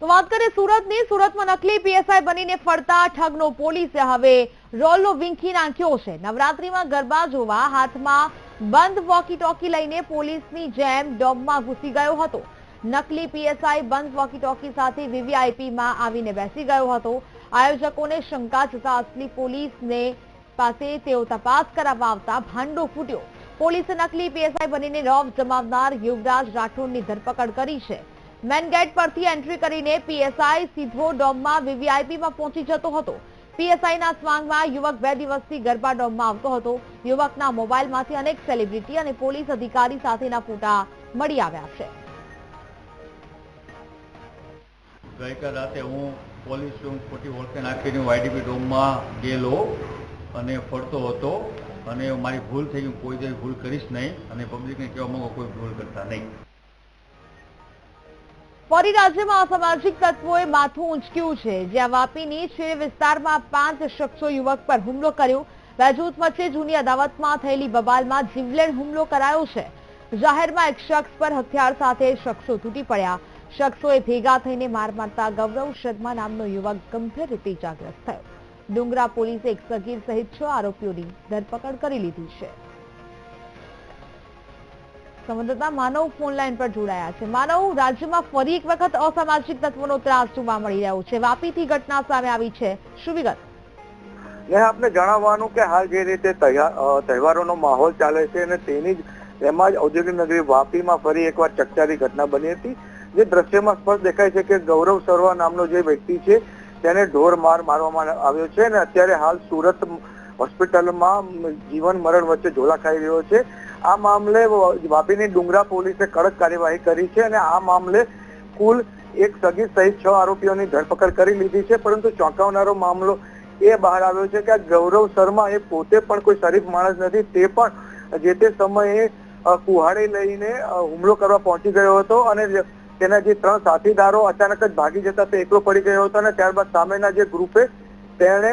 તો વાત કરીએ સુરતની. સુરતમાં નકલી પીએસઆઈ બનીને ફરતા ઠગનો પોલીસે હવે રોલનો વિંખી નાખ્યો છે. નવરાત્રીમાં ગરબા જોવા હાથમાં બંધ વોકી ટોકી લઈને પોલીસની જેમ ડોબમાં ઘૂસી ગયો હતો. નકલી પીએસઆઈ બંધ વોકી ટોકી સાથે વીવીઆઈપીમાં આવીને બેસી ગયો હતો. આયોજકોને શંકા જતા અસલી પોલીસને પાસે તેઓ તપાસ કરાવવા આવતા ભાંડો ફૂટ્યો. પોલીસે નકલી પીએસઆઈ બનીને રોબ જમાવનાર યુવરાજ રાઠોડની ધરપકડ કરી છે. મેન ગેટ પરથી એન્ટ્રી કરીને પીએસઆઈ સીધો ડોમમાં વીવીઆઈપીમાં પહોંચી જતો હતો. પીએસઆઈના સ્વાંગમાં યુવક બે દિવસથી ગરબા ડોમમાં આવતો હતો. યુવકના મોબાઈલમાંથી અનેક સેલિબ્રિટી અને પોલીસ અધિકારી સાથેના ફોટા મળી આવ્યા છે. ગઈકાલ રાતે હું પોલીસ રૂમ ખોટી ઓળખે નાખીને વાયડીપી રૂમમાં ગયેલો અને ફરતો હતો અને મારી ભૂલ થઈ હું કોઈ ભૂલ કરીશ નહીં અને પબ્લિકને કહેવા માંગો કોઈ ભૂલ કરતા નહીં. ફરી રાજ્યમાં અસામાજિક તત્વોએ માથું ઊંચક્યું છે. જ્યાં વાપીની છેડ વિસ્તારમાં પાંચ શખ્સો યુવક પર હુમલો કર્યો. બે વચ્ચે જૂની અદાવતમાં થયેલી બબાલમાં જીવલેણ હુમલો કરાયો છે. જાહેરમાં એક શખ્સ પર હથિયાર સાથે શખ્સો તૂટી પડ્યા. શખ્સોએ ભેગા થઈને માર મારતા ગૌરવ શર્મા નામનો યુવક ગંભીર રીતે ઇજાગ્રસ્ત થયો. ડુંગરા પોલીસે એક સગીર સહિત છ આરોપીઓની ધરપકડ કરી લીધી છે. સંવાદદાતા માનવ ફોનલાઈન પર જોડાયા છે. માનવ, રાજ્યમાં ફરી એક વખત અસામાજિક તત્વોનો ત્રાસ જોવા મળી રહ્યો છે. વાપીથી ઘટના સામે આવી છે. શું વિગત? આપને જણાવવાનું કે હાલ જે રીતે તહેવારોનો માહોલ ચાલે છે અને તેની જ, એમાં જ ઔદ્યોગિક નગરી વાપીમાં ફરી એકવાર ચકચારી ઘટના બની હતી. જે દ્રશ્યમાં સ્પષ્ટ દેખાય છે કે ગૌરવ સરવા નામનો જે વ્યક્તિ છે, તેને ઢોર માર મારવામાં આવ્યો છે અને અત્યારે હાલ સુરત હોસ્પિટલમાં જીવન મરણ વચ્ચે ઝોલા ખાઈ રહ્યો છે. આ મામલે વાપીની ડુંગરા પોલીસે કડક કાર્યવાહી કરી છે અને આ મામલે કુલ એક સગીર સહિત છ આરોપીઓની ધરપકડ કરી લીધી છે. પરંતુ ચોંકાવનારો મામલો એ બહાર આવ્યો છે કે આ ગૌરવ શર્મા એ પોતે પણ કોઈ શરીફ માણસ નથી. તે પણ જે તે સમયે કુહાડે લઈને હુમલો કરવા પહોંચી ગયો હતો અને તેના જે ત્રણ સાથીદારો અચાનક જ ભાગી જતા તે એકલો પડી ગયો હતો અને ત્યારબાદ સામેના જે ગ્રુપે તેણે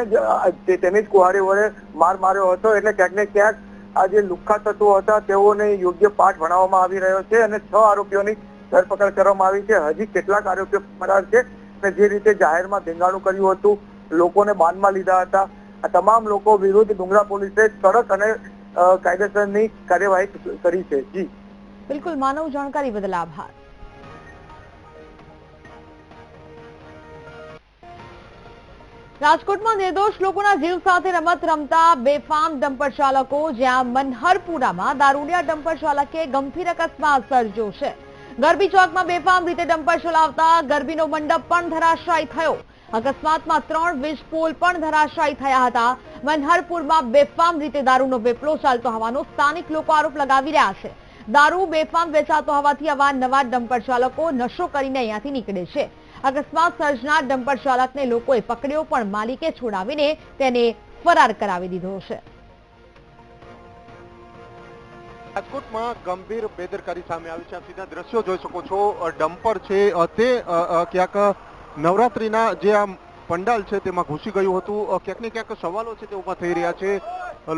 તેની જ કુહાડી વડે માર માર્યો હતો. એટલે ક્યાંક ને ક્યાંક આ જે લુખ્ખા તત્વો હતા, તેઓને યોગ્ય પાઠ ભણાવવામાં આવી રહ્યો છે અને છ આરોપીઓની ધરપકડ કરવામાં આવી છે. હજી કેટલાક આરોપીઓ ફરાર છે અને જે રીતે જાહેરમાં ધીંગાણું કર્યું હતું, લોકોને બાનમાં લીધા હતા. આ તમામ લોકો વિરુદ્ધ ડુંગરા પોલીસે કડક અને કાયદેસરની કાર્યવાહી કરી છે. જી. બિલકુલ, માનવ જાણકારી બદલ આભાર. રાજકોટમાં નિર્દોષ લોકોના જીવ સાથે રમત રમતા બેફામ ડમ્પર ચાલકો જ્યાં મનહરપુરામાં દારૂડિયા ડમ્પર ચાલકે ગંભીર અકસ્માત સર્જ્યો છે. ગરબી ચોકમાં બેફામ રીતે ડમ્પર ચલાવતા ગરબીનો મંડપ પણ ધરાશાયી થયો. અકસ્માતમાં ત્રણ વીજ પોલ પણ ધરાશાયી થયા હતા. મનહરપુરમાં બેફામ રીતે દારૂનો વેપલો ચાલતો હોવાનો સ્થાનિક લોકો આરોપ લગાવી રહ્યા છે. દારૂ બેફામ વેચાતો હોવાથી અવારનવાર ડમ્પર ચાલકો નશો કરીને અહીંયાથી નીકળે છે. અકસ્માત સર્જનાર ડમ્પર ચાલકને લોકોએ પકડ્યો પણ માલિકે છોડાવીને તેને ફરાર કરાવી દીધો છે. રાજકોટમાં ગંભીર બેદરકારી સામે આવી છે. આપ સીધા દ્રશ્યો જોઈ શકો છો. ડમ્પર છે તે ક્યાંક નવરાત્રીના જે આ પંડાલ છે તેમાં ઘૂસી ગયું હતું. ક્યાંક ને ક્યાંક સવાલો છે તે ઊભા થઈ રહ્યા છે.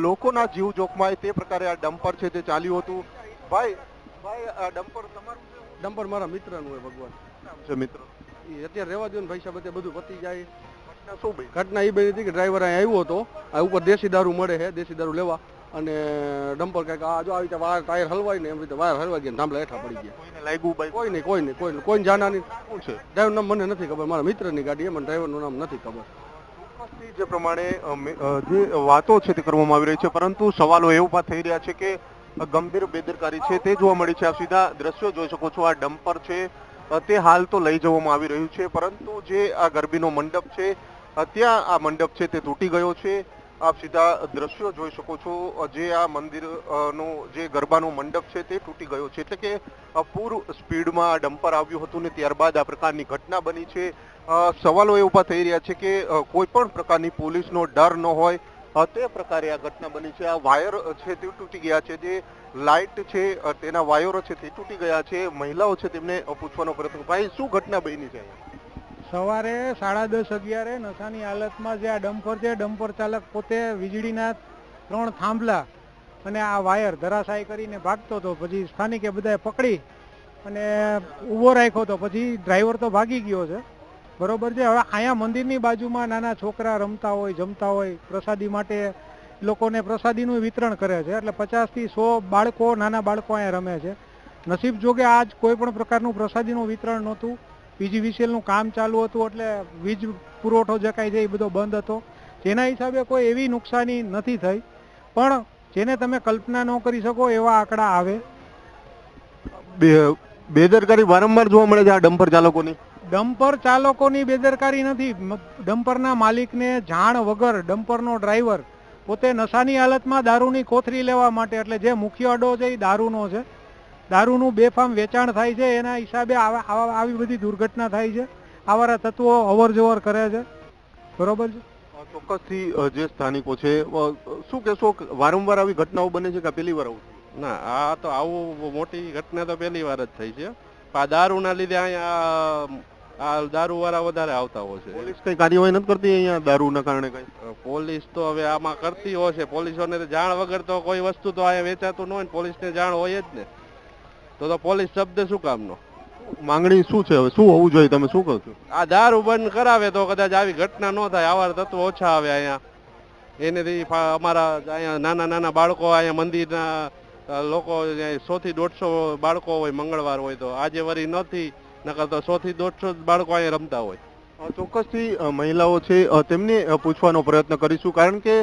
લોકોના જીવ જોખમાય તે પ્રકારે આ ડમ્પર છે તે ચાલ્યું હતું. ભાઈ ભાઈ ડમ્પર તમારું? ડમ્પર મારા મિત્રનું હોય ભગવાન. છે મિત્ર અત્યારે રહેવા દો ને ભાઈ સાહેબ બધું પતી જાય. ઘટના શું ભાઈ ઘટના એ બની હતી કે ડ્રાઈવર અહીં આવ્યો હતો. આ ઉપર દેશી દારૂ મળે છે દેશી દારૂ લેવા. અને ડમ્પર કંઈક આ જો આવી રીતે વાર ટાયર હલવાય ને એમ રીતે વાયર હલવાઈ ગયા થાંભલા હેઠા પડી ગયા. લાગ્યું ભાઈ? કોઈ નહીં કોઈ નહીં કોઈ નહીં. કોઈ જાના નહીં શું છે? ડ્રાઈવર નામ મને નથી ખબર મારા મિત્રની ગાડી એમ ડ્રાઈવરનું નામ નથી ખબર. જે પ્રમાણે જે વાતો છે તે કરવામાં આવી રહી છે પરંતુ સવાલો એ ઊભા થઈ રહ્યા છે કે ગંભીર બેદરકારી છે તે જોવા મળી છે. આપ સીધા દ્રશ્યો જોઈ શકો છો. આ ડમ્પર છે તે હાલ તો લઈ જવામાં આવી રહ્યું છે, પરંતુ જે આ ગરબીનો મંડપ છે ત્યાં આ મંડપ છે તે તૂટી ગયો છે. આપ સીધા દ્રશ્યો જોઈ શકો છો જે આ મંદિરનો, જે ગરબાનો મંડપ છે તે તૂટી ગયો છે. એટલે કે પૂર સ્પીડમાં આ ડમ્પર આવ્યું હતું ને ત્યારબાદ આ પ્રકારની ઘટના બની છે. સવાલો એ ઊભા થઈ રહ્યા છે કે કોઈ પણ પ્રકારની પોલીસનો ડર ન હોય તે પ્રકારે આ ઘટના બની છે. આ વાયર છે તે તૂટી ગયા છે. જે લાઇટ છે તેના વાયરો છે તે તૂટી ગયા છે. મહિલાઓ છે તેમને પૂછવાનો પ્રયત્ન ભાઈ શું ઘટના બની છે સવારે સાડા દસ અગિયારે નશાની હાલતમાં જે આ ડમ્પર છે, ડમ્પર ચાલક પોતે વીજળીના ત્રણ થાંભલા અને આ વાયર ધરાશાય કરીને ભાગતો હતો. પછી સ્થાનિકે બધાએ પકડી અને ઊભો રાખ્યો હતો. પછી ડ્રાઈવર તો ભાગી ગયો છે. બરોબર છે? હવે અહીંયા મંદિરની બાજુમાં નાના છોકરા રમતા હોય, જમતા હોય, પ્રસાદી માટે લોકોને પ્રસાદીનું વિતરણ કરે છે. એટલે પચાસથી સો બાળકો, નાના બાળકો અહીંયા રમે છે. નસીબ જોગે આજ કોઈ પણ પ્રકારનું પ્રસાદીનું વિતરણ નહોતું. પીજીવીસીએલનું કામ ચાલુ હતું, એટલે વીજ પુરવઠો જે કાંઈ છે એ બધો બંધ હતો. જેના હિસાબે કોઈ એવી નુકસાની નથી થઈ. પણ જેને તમે કલ્પના ન કરી શકો, એવા આંકડા આવે. બેદરકારી વારંવાર જોવા મળે છે આ ડમ્પર ચાલકોની. ડમ્પર ચાલકોની બેદરકારી નથી. ડમ્પરના માલિકને જાણ વગર ડમ્પરનો ડ્રાઈવર પોતે નશાની હાલતમાં દારૂની કોથરી લેવા માટે એટલે જે મુખ્ય અડો છે એ દારૂનો છે. દારૂનું બેફામ વેચાણ થાય છે એના હિસાબે આવા- આવા- આવી બધી દુર્ઘટના થાય છે. આવારા તત્વો અવર જવર કરે છે. બરોબર છે? ચોક્કસથી જે સ્થાનિકો છે શું કહેશો વારંવાર આવી ઘટનાઓ બને છે કે પહેલી વાર આવું ના આ તો આવું મોટી ઘટના તો પહેલી વાર જ થઈ છે. આ દારૂના લીધે અહીંયા આ દારૂ વાળા વધારે આવતા હોય છે. પોલીસ કઈ કાર્યવાહી નથી કરતી અહીંયા દારૂના કારણે કઈ? પોલીસ તો હવે આમાં કરતી હોય છે. પોલીસોને જાણ વગર તો કોઈ વસ્તુ તો અહીંયા વેચાતું ન હોય ને પોલીસને જાણ હોય જ ને. તો તો પોલીસ શબ્દ શું કામનો? માંગણી શું છે હવે? શું હોવું જોઈએ તમે શું કહો છો? આ દારૂ બંધ કરાવે તો કદાચ આવી ઘટના ન થાય. આવા તત્વો ઓછા આવે અહીંયા. એનેથી અમારા અહીંયા નાના નાના બાળકો અહીંયા મંદિરના લોકો સો થી દોઢસો બાળકો હોય મંગળવાર હોય તો. આજે વરી નથી. નકર તો સો થી દોઢસો બાળકો અહીંયા રમતા હોય. ચોક્કસથી મહિલાઓ છે તેમને પૂછવાનો પ્રયત્ન કરીશું. કારણ કે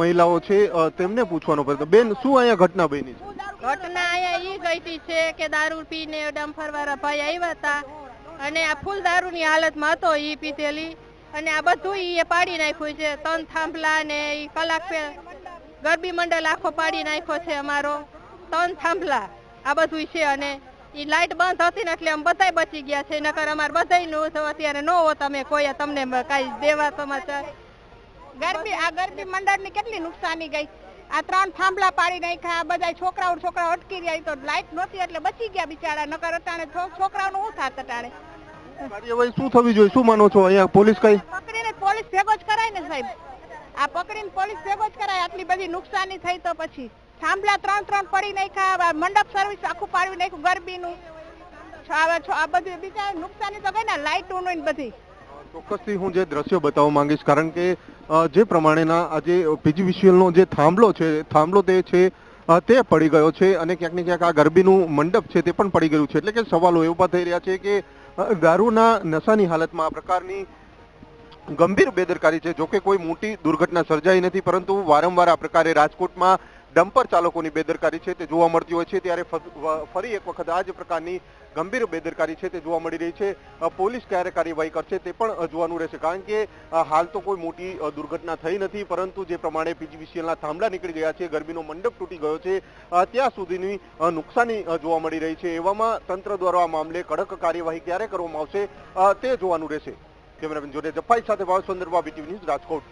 મહિલાઓ છે તેમને પૂછવાનો પ્રયત્ન. બેન શું અહીંયા ઘટના બની છે? ઘટના અહીંયા એ ગઈતી છે કે દારૂ પીને ડમ્ફર વાળા ભાઈ આવ્યા હતા અને આ ફૂલ દારૂની હાલતમાં હતો એ પીધેલી. અને આ બધું એ પાડી નાખ્યું છે. તન થાંભલા ને એ કલાક પે ગરબી મંડળ આખો પાડી નાખ્યો છે અમારો. તન થાંભલા. આ બધું છે અને ઈ લાઈટ બંધ હતી ને એટલે અમે બધાય બચી ગયા છે. નકર અમારે બધાયનું અત્યારે ન હોત અમે કોઈ તમને કાંઈ દેવા સમાચાર. ગરબી આ ગરબી મંડળની કેટલી નુકસાની ગઈ? આ ત્રણ થાંભલા પાડી નાખ્યા આ બધા છોકરાઓ છોકરાઓ અટકી રહ્યા તો લાઈટ નહોતી એટલે બચી ગયા બિચારા. નકર અટાણે છોકરાઓ છોકરાઓનું શું થાત અટાણે? શું થવી જોઈએ? શું માનો છો? અહીંયા પોલીસ કઈ? પકડીને પોલીસ ભેગો જ કરાય ને સાહેબ. આ પકડીને પોલીસ ભેગો જ કરાય. આટલી બધી નુકસાની થઈ તો પછી. થાંભલા ત્રણ ત્રણ પડી નાખ્યા મંડપ સર્વિસ આખું પાડી નાખ્યું, ગરબીનું. આ બધું નુકસાની તો ગઈ ને લાઇટોનું ને બધી. ચોક્કસથી હું જે દ્રશ્યો બતાવવા માંગીશ, કારણ કે જે પ્રમાણેના આજે પીજીવીસીએલનો જે થાંભલો છે, થાંભલો તે છે તે પડી ગયો છે અને ક્યાંક ક્યાંક આ ગરબીનું મંડપ છે તે પણ પડી ગયું છે. એટલે કે સવાલો એ ઊભા થઈ રહ્યા છે કે દારૂના નશાની હાલતમાં આ પ્રકારની ગંભીર બેદરકારી છે જોકે કોઈ મોટી દુર્ઘટના સર્જાઈ નથી, પરંતુ વારંવાર આ પ્રકારે રાજકોટમાં ડમ્પર ચાલકોની બેદરકારી છે તે જોવા મળતી હોય છે. ત્યારે ફરી એક વખત આ જ પ્રકારની ગંભીર બેદરકારી છે તે જોવા મળી રહી છે. પોલીસ ક્યારે કાર્યવાહી કરશે તે પણ જોવાનું રહેશે. કારણ કે હાલ તો કોઈ મોટી દુર્ઘટના થઈ નથી, પરંતુ જે પ્રમાણે પીજીવીસીએલના થાંભલા નીકળી ગયા છે ગરબીનો મંડપ તૂટી ગયો છે ત્યાં સુધીની નુકસાની જોવા મળી રહી છે. એવામાં તંત્ર દ્વારા આ મામલે કડક કાર્યવાહી ક્યારે કરવામાં આવશે તે જોવાનું રહેશે. કેમેરામેન જોડે જફાઈ સાથે ભાવ સુંદર બીટીવી ન્યૂઝ રાજકોટ.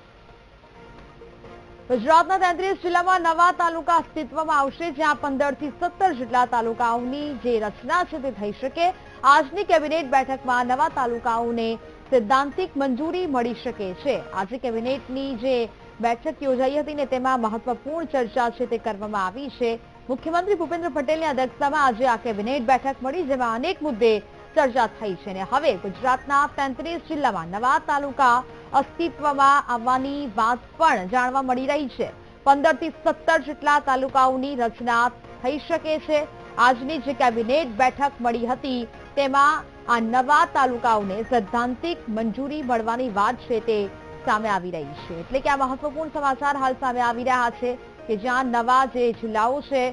ગુજરાતના તેત્રીસ જિલ્લામાં નવા તાલુકા અસ્તિત્વમાં આવશે, જ્યાં પંદરથી સત્તર જેટલા તાલુકાઓની જે રચના છે તે થઈ શકે. આજની કેબિનેટ બેઠકમાં નવા તાલુકાઓને સૈદ્ધાંતિક મંજૂરી મળી શકે છે. આજે કેબિનેટની જે બેઠક યોજાઈ હતી ને તેમાં મહત્વપૂર્ણ ચર્ચા છે તે કરવામાં આવી છે. મુખ્યમંત્રી ભૂપેન્દ્ર પટેલની અધ્યક્ષતામાં આજે આ કેબિનેટ બેઠક મળી, જેમાં અનેક મુદ્દે ચર્ચા થઈ છે અને હવે ગુજરાતના તેત્રીસ જિલ્લામાં નવા તાલુકા અસ્તિત્વમાં આવવાની વાત પણ જાણવા મળી રહી છે. પંદરથી સત્તર જેટલા તાલુકાઓની રચના થઈ શકે છે. આજની જે કેબિનેટ બેઠક મળી હતી, તેમાં આ નવા તાલુકાઓને સૈદ્ધાંતિક મંજૂરી મળવાની વાત છે તે સામે આવી રહી છે. એટલે કે આ મહત્વપૂર્ણ સમાચાર હાલ સામે આવી રહ્યા છે કે જ્યાં નવા જે જિલ્લાઓ છે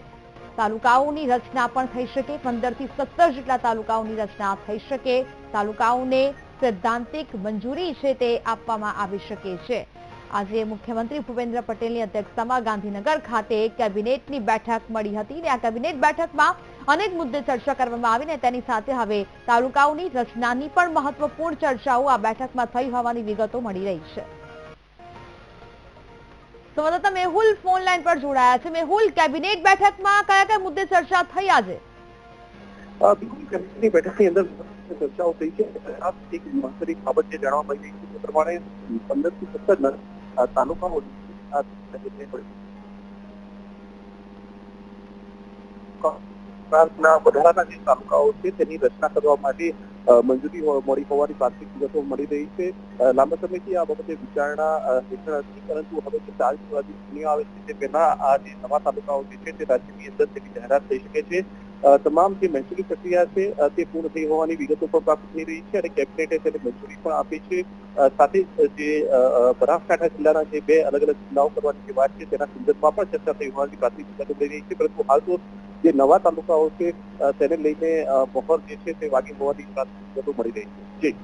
તાલુકાઓની રચના પણ થઈ શકે પંદરથી સત્તર જેટલા તાલુકાઓની રચના થઈ શકે. તાલુકાઓને સૈદ્ધાંતિક મંજૂરી છે તે આપવામાં આવી શકે છે. આજે મુખ્યમંત્રી ભૂપેન્દ્ર પટેલની અધ્યક્ષતામાં ગાંધીનગર ખાતે કેબિનેટની બેઠક મળી હતી અને આ કેબિનેટ બેઠકમાં અનેક મુદ્દે ચર્ચા કરવામાં આવી તેની સાથે હવે તાલુકાઓની રચનાની પણ મહત્વપૂર્ણ ચર્ચાઓ આ બેઠકમાં થઈ હોવાની વિગતો મળી રહી છે. સંવાદદાતા મેહુલ ફોન લાઈન પર જોડાયા છે. મેહુલ, કેબિનેટ બેઠકમાં કયા કયા મુદ્દે ચર્ચા થઈ આજે? કેબિનેટની બેઠકની અંદર ચર્ચાઓ થઈ છે. એક મહત્વની બાબત જે જાણવા મળી રહી છે તે પ્રમાણે પંદરથી સત્તર તાલુકાઓ વધારાના જે તાલુકાઓ છે તેની રચના કરવા માટે મંજૂરી મળી હોવાની પ્રાથમિક વિગતો મળી રહી છે. લાંબા સમયથી આ બાબતે વિચારણા હેઠળ હતી પરંતુ હવે જે ચાર જે ચૂંટણીઓ આવે છે, તે પહેલા આ જે નવા તાલુકાઓ જે છે, તે રાજ્યની અંદર તેની જાહેરાત થઈ શકે છે. તમામ જે મહેસૂલી પ્રક્રિયા છે તે પૂર્ણ થઈ હોવાની વિગતો પણ પ્રાપ્ત થઈ રહી છે અને કેબિનેટે તેને મંજૂરી પણ આપી છે. સાથે જ બનાસકાંઠા જિલ્લાના જે બે અલગ અલગ જિલ્લાઓ કરવાની જે વાત છે, તેના સંદર્ભમાં પણ ચર્ચા થઈ હોવાની પ્રાથમિક વિગતો મળી રહી છે. પરંતુ હાલ તો જે નવા તાલુકાઓ છે તેને લઈને મોહર જે છે તે વાગી હોવાની વાત મળી રહી છે. જી.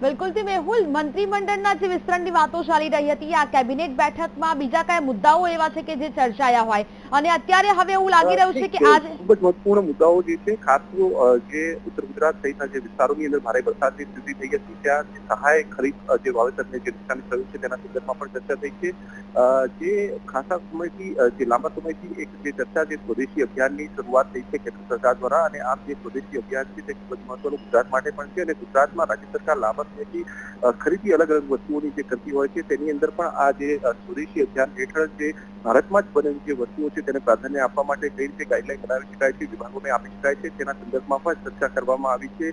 બિલકુલથી મેહુલ મંત્રીમંડળના જે વિસ્તરણની વાતો ચાલી રહી હતી. આ કેબિનેટ બેઠકમાં બીજા કયા મુદ્દાઓ એવા છે કે જે ચર્ચાયા હોય. અને અત્યારે હવે એવું લાગી રહ્યું છે કે આજે ખૂબ જ મહત્વપૂર્ણ મુદ્દાઓ જે છે ખાસ તો જે ઉત્તર ગુજરાત સહિતના જે વિસ્તારોની અંદર ભારે વરસાદની સ્થિતિ થઈ હતી ત્યાં જે સહાય ખરીદ જે વાવેતરને જે નુકસાન થયું છે તેના સંદર્ભમાં પણ ચર્ચા થઈ છે. જે ખાસા સમયથી જે લાંબા સમયથી એક જે ચર્ચા જે સ્વદેશી અભિયાનની શરૂઆત થઈ છે કેન્દ્ર સરકાર દ્વારા અને આ જે સ્વદેશી અભિયાન છે તે ખૂબ જ મહત્વનું ગુજરાત માટે પણ છે અને ગુજરાતમાં રાજ્ય સરકાર લાંબા અ, ખરીદી અલગ અલગ વસ્તુઓની જે કરતી હોય છે તેની અંદર પણ આ જે સ્વદેશી અભિયાન હેઠળ જે ભારતમાં જ બનેલી જે વસ્તુઓ છે તેને પ્રાધાન્ય આપવા માટે કઈ રીતે ગાઈડલાઈન બનાવી શકાય છે વિભાગોને આપી શકાય છે તેના સંદર્ભમાં પણ ચર્ચા કરવામાં આવી છે.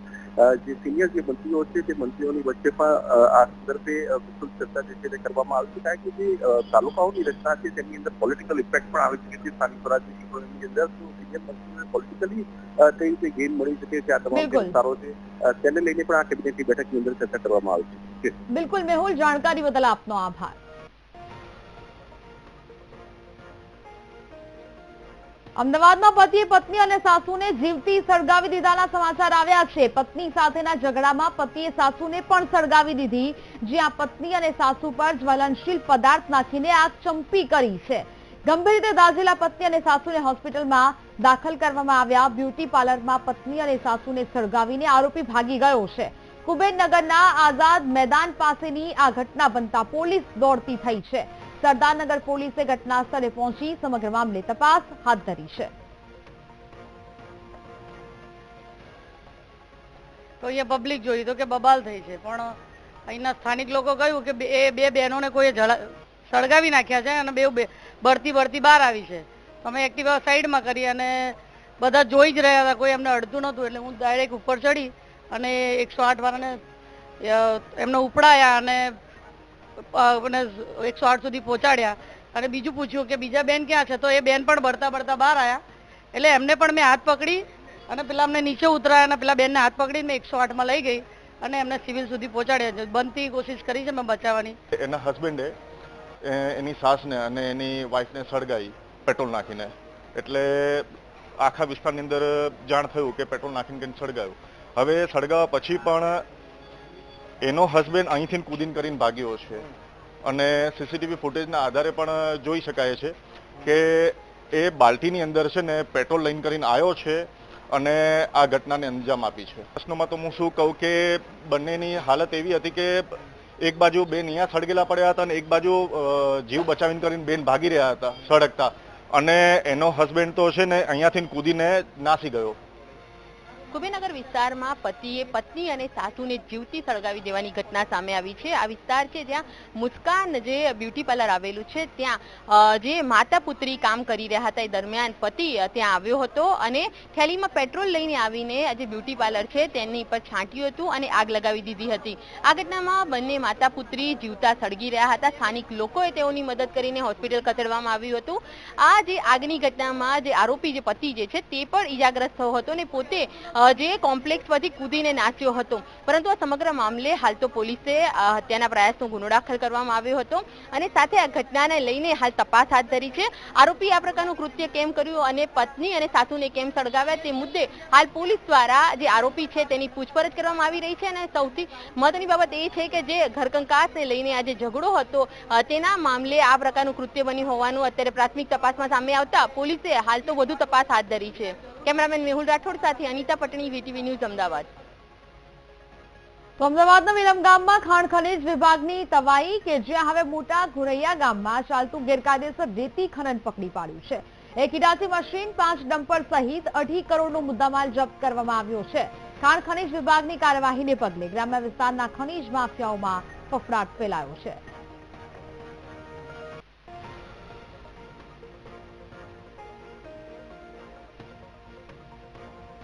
જે સિનિયર જે મંત્રીઓ છે તે મંત્રીઓની વચ્ચે પણ આ સંદર્ભે વિસ્તૃત ચર્ચા જે છે તે કરવામાં આવી છે. કારણ કે જે તાલુકાઓની રચના છે તેની અંદર પોલિટિકલ ઇફેક્ટ પણ આવી શકે છે. સ્થાનિક સ્વરાજ્યની ચૂંટણીની અંદર સિનિયર મંત્રીઓને પોલિટિકલી કઈ રીતે ગેઇન મળી શકે છે આ તમામ વિસ્તારો છે? તેને લઈને પણ આ કેબિનેટની બેઠકની અંદર ચર્ચા કરવામાં આવી છે. બિલકુલ મેહુલ જાણકારી બદલ આપનો આભાર. અમદાવાદમાં પતિએ પત્ની અને સાસુને જીવતી સળગાવી દીધાના સમાચાર આવ્યા છે. પત્ની સાથેના ઝઘડામાં પતિએ સાસુને પણ સળગાવી દીધી જ્યાં પત્ની અને સાસુ પર જ્વલનશીલ પદાર્થ નાખીને આગ ચંપી કરી છે. ગંભીર રીતે દાઝેલા પત્ની અને સાસુને હોસ્પિટલમાં દાખલ કરવામાં આવ્યા. બ્યુટી પાર્લરમાં પત્ની અને સાસુને સળગાવીને આરોપી ભાગી ગયો છે. કુબેરનગરના આઝાદ મેદાન પાસેની આ ઘટના બનતા પોલીસ દોડતી થઈ છે. સરદારનગર પોલીસે ઘટના પહોંચી સમગ્ર મામલે તપાસ હાથ ધરી છે. તો અહીંયા પબ્લિક જોઈ તો કે બબાલ થઈ છે. પણ અહીંના સ્થાનિક લોકો કહ્યું કે એ બે બહેનોને કોઈએ સળગાવી નાખ્યા છે અને બે- બળતી બળતી બહાર આવી છે. અમે એક્ટિવા સાઈડમાં કરી અને બધા જોઈ જ રહ્યા હતા, કોઈ એમને અડતું નહોતું, એટલે હું ડાયરેક્ટ ઉપર ચડી અને એકસો આઠ વાળાને એમને ઉપડાયા અને એકસો આઠ સુધી પહોંચાડ્યા. અને બીજું પૂછ્યું કે બીજા બેન ક્યાં છે? તો એ બેન પણ બળતા બળતા બહાર આવ્યા એટલે એમને પણ મેં હાથ પકડી અને પેલા અમને નીચે ઉતરાયા અને પેલા બેનને હાથ પકડીને મેં એકસો આઠમાં લઈ ગઈ અને એમને સિવિલ સુધી પહોંચાડ્યા છે. બનતી કોશિશ કરી છે મેં બચાવવાની. એના હસબન્ડે એની સાસને અને એની વાઈફને સળગાવી પેટ્રોલ નાખીને. એટલે આખા વિસ્તારની અંદર જાણ થયું કે પેટ્રોલ નાખીને કંઈક સળગાવ્યું હવે સળગાવવા પછી પણ એનો હસબન્ડ અહીંથી કૂદીને કરીને ભાગ્યો છે. અને સીસીટીવી ફૂટેજના આધારે પણ જોઈ શકાય છે કે એ બાલ્ટીની અંદર છે ને પેટ્રોલ લઈને કરીને આવ્યો છે અને આ ઘટનાને અંજામ આપી છે. પ્રશ્નોમાં તો હું શું કહું કે બંનેની હાલત એવી હતી કે એક બાજુ બેન અહીંયા સળગેલા પડ્યા હતા અને એક બાજુ જીવ બચાવીને કરીને બેન ભાગી રહ્યા હતા, સળગતા. અને એનો હસબન્ડ તો છે ને, અહીંયાથી કૂદીને નાસી ગયો. કુબેરનગર વિસ્તારમાં પતિએ પત્ની અને સાસુને જીવતી સળગાવી દેવાની ઘટના સામે આવી છે. આ વિસ્તાર છે જ્યાં મુસ્કાન જે બ્યુટી પાર્લર આવેલું છે, ત્યાં જે માતા પુત્રી કામ કરી રહ્યા હતા એ દરમિયાન પતિ ત્યાં આવ્યો હતો અને થેલીમાં પેટ્રોલ લઈને આવીને જે બ્યુટી પાર્લર છે તેની પર છાંટ્યું હતું અને આગ લગાવી દીધી હતી. આ ઘટનામાં બંને માતા પુત્રી જીવતા સળગી રહ્યા હતા. સ્થાનિક લોકોએ તેઓની મદદ કરીને હોસ્પિટલ ખસેડવામાં આવ્યું હતું. આ જે આગની ઘટનામાં જે આરોપી જે પતિ જે છે તે પણ ઈજાગ્રસ્ત થયો હતો અને પોતે જે કોમ્પ્લેક્સ પરથી કૂદીને નાચ્યો હતો. પરંતુ આ સમગ્ર મામલે હાલ તો પોલીસે હત્યાના પ્રયાસનો ગુનો દાખલ કરવામાં આવ્યો હતો અને સાથે આ ઘટનાને લઈને હાલ તપાસ હાથ ધરી છે. આરોપી આ પ્રકારનું કૃત્ય કેમ કર્યું અને પત્ની અને સાસુને કેમ સળગાવ્યા તે મુદ્દે હાલ પોલીસ દ્વારા જે આરોપી છે તેની પૂછપરછ કરવામાં આવી રહી છે અને સૌથી મહત્વની બાબત એ છે કે જે ઘરકંકાસને લઈને આ જે ઝઘડો હતો તેના મામલે આ પ્રકારનું કૃત્ય બન્યું હોવાનું અત્યારે પ્રાથમિક તપાસમાં સામે આવતા પોલીસે હાલ તો વધુ તપાસ હાથ ધરી છે. કેમેરામેન મેહુલ રાઠોડ સાથે અનિતા પટણી, વીટીવી ન્યૂઝ, અમદાવાદ. અમદાવાદના વિરમગામમાં ખાણ ખનીજ વિભાગની તવાઈ કે જ્યાં હવે મોટા ઘુરૈયા ગામમાં ચાલતું ગેરકાયદેસર રેતી ખનન પકડી પાડ્યું છે. એક ઇડાસી મશીન, પાંચ ડમ્પર સહિત અઢી કરોડનો મુદ્દામાલ જપ્ત કરવામાં આવ્યો છે. ખાણ ખનીજ વિભાગની કાર્યવાહીને પગલે ગ્રામ્ય વિસ્તારના ખનીજ માફિયાઓમાં ફફડાટ ફેલાયો છે.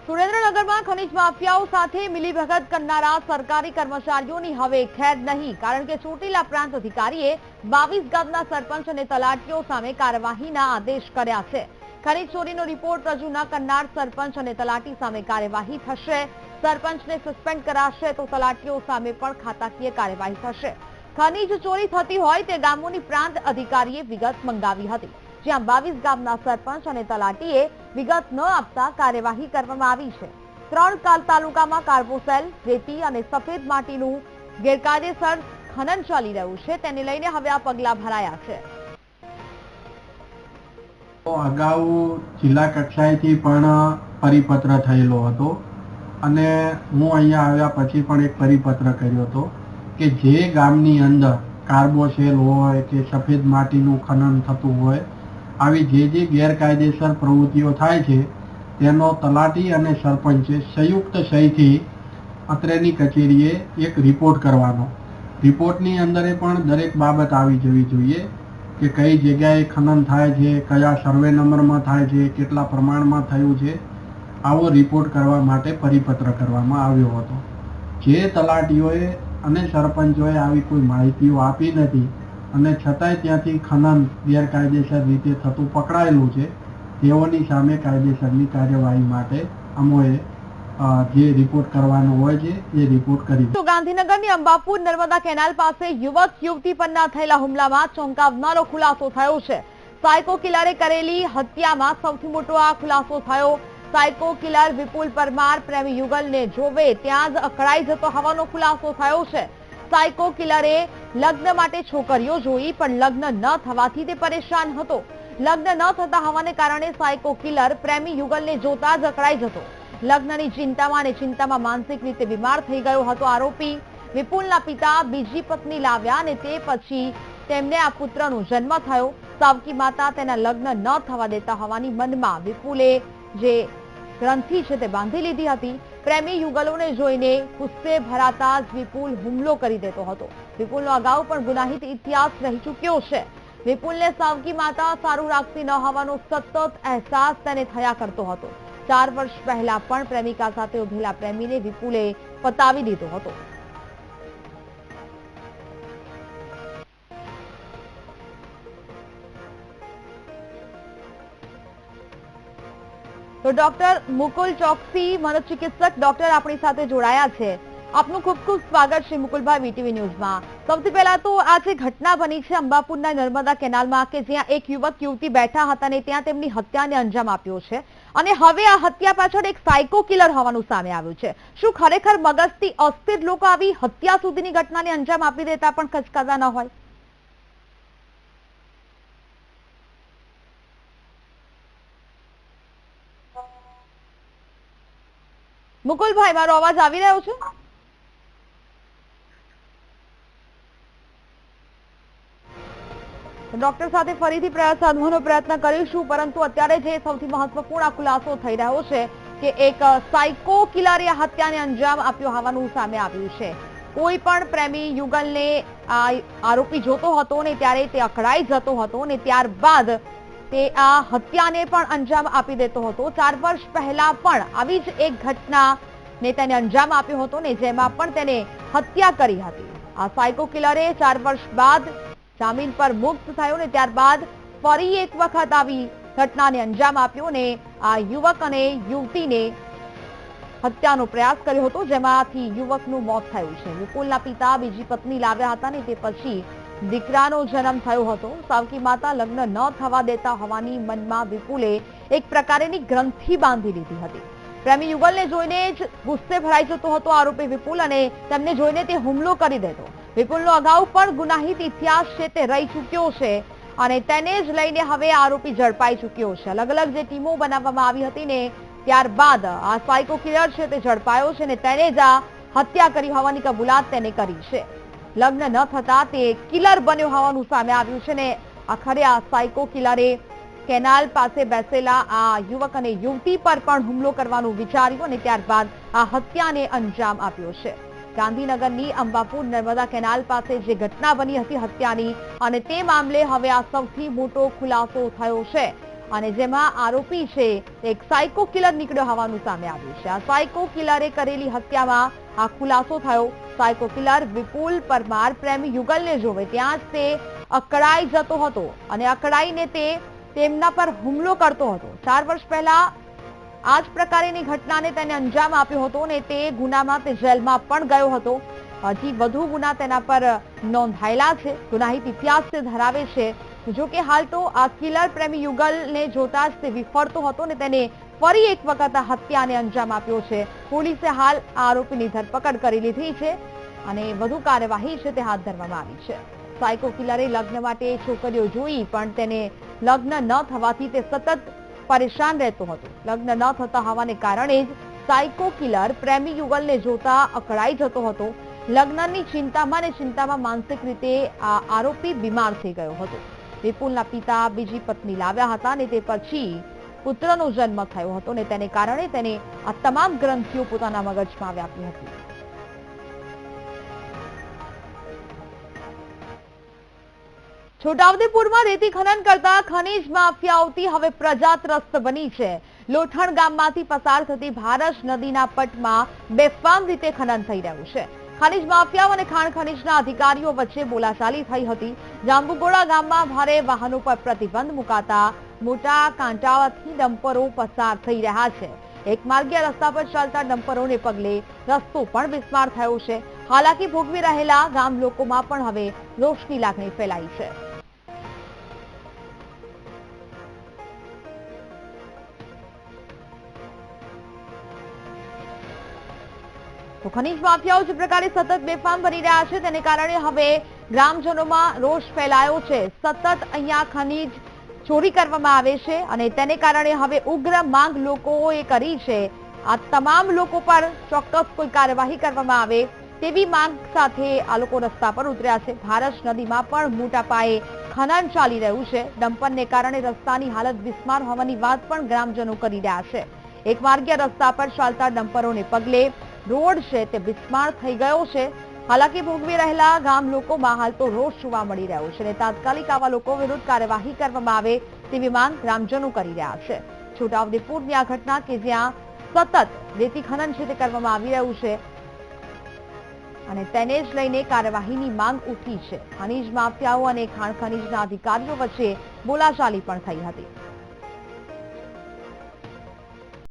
સુરેન્દ્રનગરમાં ખનિજ માફિયાઓ સાથે મિલીભગત કરનારા સરકારી કર્મચારીઓની હવે ખેર નહીં, કારણ કે ચોટીલા પ્રાંત અધિકારીએ બાવીસ ગામના સરપંચ અને તલાટીઓ સામે કાર્યવાહીના આદેશ કર્યા છે. ખનીજ ચોરીનો રિપોર્ટ રજૂ ન કરનાર સરપંચ અને તલાટી સામે કાર્યવાહી થશે. સરપંચને સસ્પેન્ડ કરાશે તો તલાટીઓ સામે પણ ખાતાકીય કાર્યવાહી થશે. ખનીજ ચોરી થતી હોય તે ગામોની પ્રાંત અધિકારીએ વિગત મંગાવી હતી, જ્યાં બાવીસ ગામના સરપંચ અને તલાટીએ વિગત ન આપતા કાર્યવાહી કરવામાં આવી છે. ત્રણ તાલુકામાં કાર્બોસેલ રેતી અને સફેદ માટીનું ગેરકાયદેસર ખનન ચાલી રહ્યું છે. તેને લઈને હવે આ પગલાં ભરાયા છે. અગાઉ જિલ્લા કક્ષાએથી પણ પરિપત્ર થયેલો હતો અને હું અહીંયા આવ્યા પછી પણ એક પરિપત્ર કર્યો હતો કે જે ગામની અંદર કાર્બોસેલ હોય કે સફેદ માટીનું ખનન થતું હોય આવી જે જે ગેરકાયદેસર પ્રવૃત્તિઓ થાય છે, તેનો તલાટી અને સરપંચે સંયુક્ત સહીથી અત્રેની કચેરીએ એક રિપોર્ટ કરવાનો. રિપોર્ટની અંદર પણ દરેક બાબત આવી જવી જોઈએ કે કઈ જગ્યાએ ખનન થાય છે, કયા સર્વે નંબરમાં થાય છે, કેટલા પ્રમાણમાં થયું છે, આવો રિપોર્ટ કરવા માટે પરિપત્ર કરવામાં આવ્યો હતો. જે તલાટીઓએ અને સરપંચોએ આવી કોઈ માહિતીઓ આપી નથી અને છતાંય ત્યાંથી ખનન ગેરકાયદેસર રીતે થતું પકડાયેલું છે. તેઓની સામે કાયદેસરની કાર્યવાહી માટે અમોએ જે રિપોર્ટ કરવાનો હોય છે, એ રિપોર્ટ કરી. તો ગાંધીનગરની અંબાપુર નર્મદા કેનાલ પાસે યુવક યુવતી પરના થયેલા હુમલામાં ચોંકાવનારો ખુલાસો થયો છે. સાયકો કરેલી હત્યામાં સૌથી મોટો આ ખુલાસો થયો. સાયકો વિપુલ પરમાર પ્રેમી યુગલને જોવે ત્યાં જ અકળાઈ જતો હોવાનો ખુલાસો થયો છે. સાયકો કિલરે લગ્ન માટે છોકરીઓ જોઈ, પણ લગ્ન ન થવાથી તે પરેશાન હતો. લગ્ન ન થતા હોવાને કારણે સાયકો કિલર પ્રેમી યુગલને જોતા જ અકળાઈ જતો. લગ્નની ચિંતામાં અને ચિંતામાં માનસિક રીતે બીમાર થઈ ગયો હતો આરોપી. વિપુલના પિતા બીજી પત્ની લાવ્યા અને તે પછી તેમને આ પુત્રનો જન્મ થયો. સાવકી માતા તેના લગ્ન ન થવા દેતા હોવાની મનમાં વિપુલે જે ગ્રંથિ છે તે બાંધી લીધી હતી. પ્રેમી યુગલોને જોઈને ગુસ્સે ભરાતા વિપુલ હુમલો કરી દેતો હતો. વિપુલનો અગાઉ પણ ગુનાહિત ઇતિહાસ રહી ચૂક્યો છે. વિપુલને સાવકી માતા સારું રાખતી ન હોવાનો સતત અહેસાસ તેને થયા કરતો હતો. ચાર વર્ષ પહેલા પણ પ્રેમિકા સાથે ઉભેલા પ્રેમીને વિપુલે પતાવી દીધો હતો. તો ડોક્ટર મુકુલ ચોકસી મનોચિકિત્સક ડોક્ટર આપણી સાથે જોડાયા છે. આપનું ખૂબ ખૂબ સ્વાગત છે મુકુલભાઈ વીટીવી ન્યૂઝમાં. સૌથી પહેલા તો આ જે ઘટના બની છે અંબાપુરના નર્મદા કેનાલમાં કે જ્યાં એક યુવક યુવતી બેઠા હતા અને ત્યાં તેમની હત્યાને અંજામ આપ્યો છે. અને હવે આ હત્યા પાછળ એક સાયકો કિલર હોવાનું સામે આવ્યું છે. શું ખરેખર મગજથી અસ્થિર લોકો આવી હત્યા સુધીની ઘટનાને અંજામ આપી દેતા પણ ખચકાતા ન હોય? મુકુલભાઈ, મારો અવાજ આવી રહ્યો છે? ડોક્ટર સાથે ફરીથી પ્રયાસ સાધવાનો પ્રયત્ન કરીશું, પરંતુ અત્યારે જે સૌથી મહત્વપૂર્ણ ખુલાસો થઈ રહ્યો છે કે એક સાયકો કિલરે હત્યાને અંજામ આપ્યો હોવાનું સામે આવ્યું છે. કોઈ પણ પ્રેમી યુગલને આરોપી જોતો હતો ને ત્યારે તે અકળાઈ જતો હતો ને ત્યારબાદ તે આ હત્યાને પણ અંજામ આપી દેતો હતો. ચાર વર્ષ પહેલા પણ આવી જ એક ઘટના તેને અંજામ આપ્યો હતો ને જેમાં પણ તેને હત્યા કરી હતી. આ સાયકો કિલરે ચાર વર્ષ બાદ જામીન પર મુક્ત થયો ને ત્યારબાદ ફરી એક વખત આવી ઘટનાને અંજામ આપ્યો ને આ યુવક અને યુવતીને હત્યાનો પ્રયાસ કર્યો હતો, જેમાંથી યુવકનું મોત થયું છે. વિપુલના પિતા બીજી પત્ની લાવ્યા હતા ને તે પછી દીકરાનો જન્મ થયો હતો. સાવકી માતા લગ્ન ન થવા દેતા હોવાની મનમાં વિપુલે એક પ્રકારેની ગ્રંથિ બાંધી લીધી હતી. પ્રેમી યુગલને જોઈને જ ગુસ્સે ભરાઈ જતો હતો આરોપી વિપુલ અને તેમને જોઈને તે હુમલો કરી દેતો. વિપુલનો અગાઉ પણ ગુનાહિત ઇતિહાસ છે તે રહી ચૂક્યો છે અને તેને જ લઈને હવે આરોપી ઝડપાઈ ચૂક્યો છે. અલગ અલગ જે ટીમો બનાવવામાં આવી હતી ને ત્યારબાદ આ સાયકો કિલર છે તે ઝડપાયો છે અને તેને જ હત્યા કરી હોવાની કબૂલાત તેને કરી છે. લગ્ન ન થતા તે કિલર બન્યો હોવાનું સામે આવ્યું છે ને આખરે આ સાયકો કિલરે કેનાલ પાસે બેસેલા આ યુવક અને યુવતી પર પણ હુમલો કરવાનું વિચાર્યું અને ત્યારબાદ આ હત્યાને અંજામ આપ્યો છે. ગાંધીનગરની અંબાપુર નર્મદા કેનાલ પાસે જે ઘટના બની હતી હત્યાની અને તે મામલે હવે આ સૌથી મોટો ખુલાસો થયો છે. અને જેમાં આરોપી છે, એક સાયકો કિલર નીકળ્યો હોવાનું સામે આવ્યું છે. આ સાયકો કિલરે કરેલી હત્યામાં આ ખુલાસો થયો. સાયકો કિલર વિપુલ પરમાર પ્રેમી યુગલને જોવે. ત્યાં જ તે અકળાઈ જતો હતો અને અકળાઈને તે તેમના પર હુમલો કરતો હતો. ચાર વર્ષ પહેલા આ જ પ્રકારેની ઘટનાને તેને અંજામ આપ્યો હતો અને તે ગુનામાં તે જેલમાં પણ ગયો હતો. હજી વધુ ગુના તેના પર નોંધાયેલા છે. ગુનાહિત ઇતિહાસ તે ધરાવે છે જો કે હાલ તો આ કિલર પ્રેમી યુગલને જોતા જ તે વિફરતો હતો ને તેને ફરી એક વખત હત્યાને અંજામ આપ્યો છે. પોલીસે હાલ આરોપીની ધરપકડ કરી લીધી છે અને વધુ કાર્યવાહી છે તે હાથ ધરવામાં આવી છે. સાયકો કિલરે લગ્ન માટે છોકરીઓ જોઈ પણ તેને લગ્ન ન થવાથી તે સતત પરેશાન રહેતો હતો. લગ્ન ન થતા હોવાને કારણે જ સાયકો કિલર પ્રેમી યુગલને જોતા અકળાઈ જતો હતો. લગ્નની ચિંતામાં ને ચિંતામાં માનસિક રીતે આ આરોપી બીમાર થઈ ગયો હતો. વિપુલના પિતા બીજી પત્ની લાવ્યા હતા અને તે પછી પુત્રનો જન્મ થયો હતો અને તેને કારણે તેને આ તમામ ગ્રંથિઓ પોતાના મગજમાં વ્યાપી હતી. છોટાઉદેપુરમાં રેતી ખનન કરતા ખનીજ માફિયાઓથી હવે પ્રજા ત્રસ્ત બની છે. લોઠણ ગામમાંથી પસાર થતી ભારત નદીના પટમાં બેફામ રીતે ખનન થઈ રહ્યું છે. ખનીજ માફિયાઓ અને ખાણ ખનીજના અધિકારીઓ વચ્ચે બોલાચાલી થઈ હતી. જાંબુગોળા ગામમાં ભારે વાહનો પર પ્રતિબંધ મુકાતા મોટા કાંટાવાથી ડમ્પરો પસાર થઈ રહ્યા છે. એક માર્ગીય રસ્તા પર ચાલતા ડમ્પરોને પગલે રસ્તો પણ બિસ્માર થયો છે. હાલાકી ભોગવી રહેલા ગામ લોકોમાં પણ હવે રોષની લાગણી ફેલાઈ છે. તો ખનીજ માફિયાઓ જે પ્રકારે સતત બેફામ બની રહ્યા છે. તેને કારણે હવે ગ્રામજનોમાં રોષ ફેલાયો છે. સતત અહીંયા ખનીજ ચોરી કરવામાં આવે છે અને તેને કારણે હવે ઉગ્ર માંગ લોકોએ કરી છે. આ તમામ લોકો પર ચોક્કસ કોઈ કાર્યવાહી કરવામાં આવે તેવી માંગ સાથે આ લોકો રસ્તા પર ઉતર્યા છે. ભારત નદીમાં પણ મોટા પાયે ખનન ચાલી રહ્યું છે. ડમ્પરને કારણે રસ્તાની હાલત બિસ્માર હોવાની વાત પણ ગ્રામજનો કરી રહ્યા છે. એક માર્ગીય રસ્તા પર ચાલતા ડમ્પરોને પગલે રોડ છે તે બિસ્માર થઈ ગયો છે. હાલાકી ભોગવી રહેલા ગામ લોકોમાં હાલ તો રોષ જોવા મળી રહ્યો છે અને તાત્કાલિક આવા લોકો વિરુદ્ધ કાર્યવાહી કરવામાં આવે તેવી માંગ ગ્રામજનો કરી રહ્યા છે. છોટાઉદેપુરની આ ઘટના કે જ્યાં સતત રેતી ખનન છે તે કરવામાં આવી રહ્યું છે અને તેને જ લઈને કાર્યવાહીની માંગ ઉઠી છે. ખનીજ માફિયાઓ અને ખાણ ખનીજના અધિકારીઓ વચ્ચે બોલાચાલી પણ થઈ હતી.